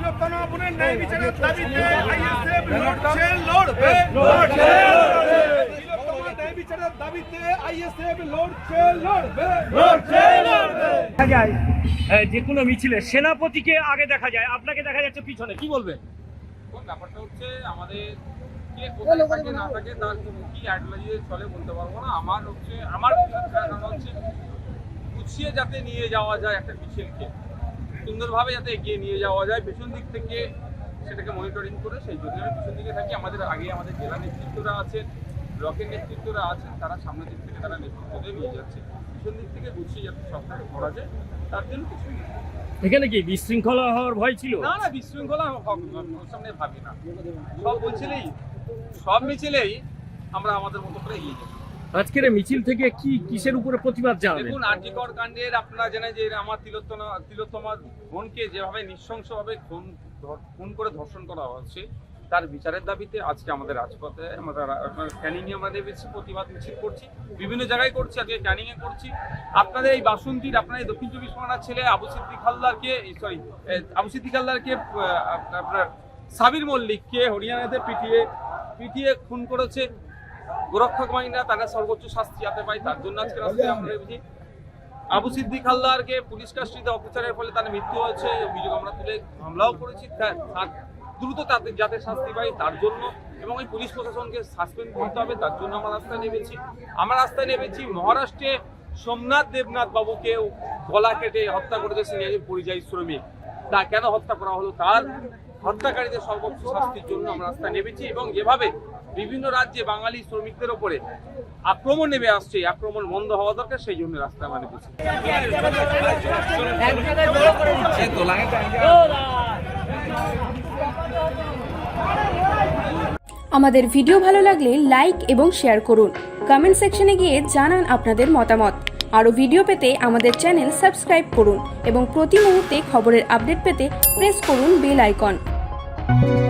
তিলোত্তমা বোনের ন্যায় বিচারের দাবিতে আইএসএফ লড়ছে লড়বে তিলোত্তমা বিচারের দাবিতে আইএসএফ লড়ছে লড়বে দেখা যায় যে কোনো মিছিলে সেনাপতিকে আগে দেখা যায়। আপনাকে দেখা যাচ্ছে পিছনে কি বলবেন ব্যাপারটা হচ্ছে আমাদের কে কোথায় থাকে না থাকে তার কি আইডিওলজি চলে বলতে পারব না। আমার হচ্ছে আমার হচ্ছে গুছিয়ে যাতে নিয়ে যাওয়া যায় একটা মিছিলকে। সুন্দরভাবে যাতে এগিয়ে নিয়ে যাওয়া যায় পেছন দিক থেকে সেটাকে মনিটরিং করে সেই জন্য আমি পিছন দিকে থাকি। আমাদের আগে আমাদের জেলা নেতৃত্বরা আছেন ব্লকের নেতৃত্বরা আছেন তারা সামনের দিক থেকে তারা নেতৃত্ব দিয়ে নিয়ে যাচ্ছে। পিছন দিক থেকে গুছিয়ে যাতে সবটাকে করা যায় তার জন্য কিছুই নেই এখানে কি বিশৃঙ্খলা হওয়ার ভয় ছিল? না না বিশৃঙ্খলা সামনে ভাবি না। সব মিছিলেই সব মিছিলেই আমরা আমাদের মতো করে এগিয়ে যাই। আজকের মিছিল থেকে কি কিসের উপরে প্রতিবাদ জানাবেন? দেখুন আর্যিকর কাণ্ডের আপনারা জানেন যে আমার তিলোত্তমা, তিলোত্তমার বোনকে যেভাবে নৃশংসভাবে খুন খুন করে ধর্ষণ করা হচ্ছে, তার বিচারের দাবিতে আজকে আমাদের রাজপথে আমাদের ক্যানিং এ আমরা নেমেছি, প্রতিবাদ মিছিল করছি, বিভিন্ন জায়গায় করছি, আজকে ক্যানিং এ করছি। আপনাদের এই বাসন্তীর, আপনার দক্ষিণ চব্বিশ পরগনার ছেলে আবু সিদ্দিক হালদারকে সরি আবু সিদ্দিক হালদারকে আপনার সাবির মল্লিককে হরিয়ানাতে পিটিয়ে পিটিয়ে খুন করেছে। গোরক্ষক বাহিনীরা তারা সর্বোচ্চ শাস্তি যাতে পায়, তার জন্য আজকে রাস্তায় আমরা নেমেছি আবু সিদ্দিক হালদারকে পুলিশ কাস্টডিতে অফিসারের ফলে তার মৃত্যু হয়েছে। অভিযোগ আমরা তুলে হামলাও করেছি। দ্রুত তাদের যাতে শাস্তি পাই তার জন্য এবং ওই পুলিশ প্রশাসনকে সাসপেন্ড করতে হবে, তার জন্য আমরা রাস্তায় নেমেছি। আমরা রাস্তায় নেমেছি মহারাষ্ট্রে সোমনাথ দেবনাথ বাবুকে গলা কেটে হত্যা করেছে একজন পরিযায়ী শ্রমিক। তা কেন হত্যা করা হলো? তার হত্যাকারীদের সর্বোচ্চ শাস্তির জন্য আমরা রাস্তায় নেমেছি এবং যেভাবে বিভিন্ন রাজ্যে বাঙালি শ্রমিকদের ওপরে আক্রমণ নেমে আসছে আক্রমণ বন্ধ হওয়া দরকার, সেই জন্য রাস্তায় মানে আমাদের ভিডিও ভালো লাগলে লাইক এবং শেয়ার করুন। কমেন্ট সেকশনে গিয়ে জানান আপনাদের মতামত। আরও ভিডিও পেতে আমাদের চ্যানেল সাবস্ক্রাইব করুন এবং প্রতি মুহূর্তে খবরের আপডেট পেতে প্রেস করুন বেল আইকন। Thank you.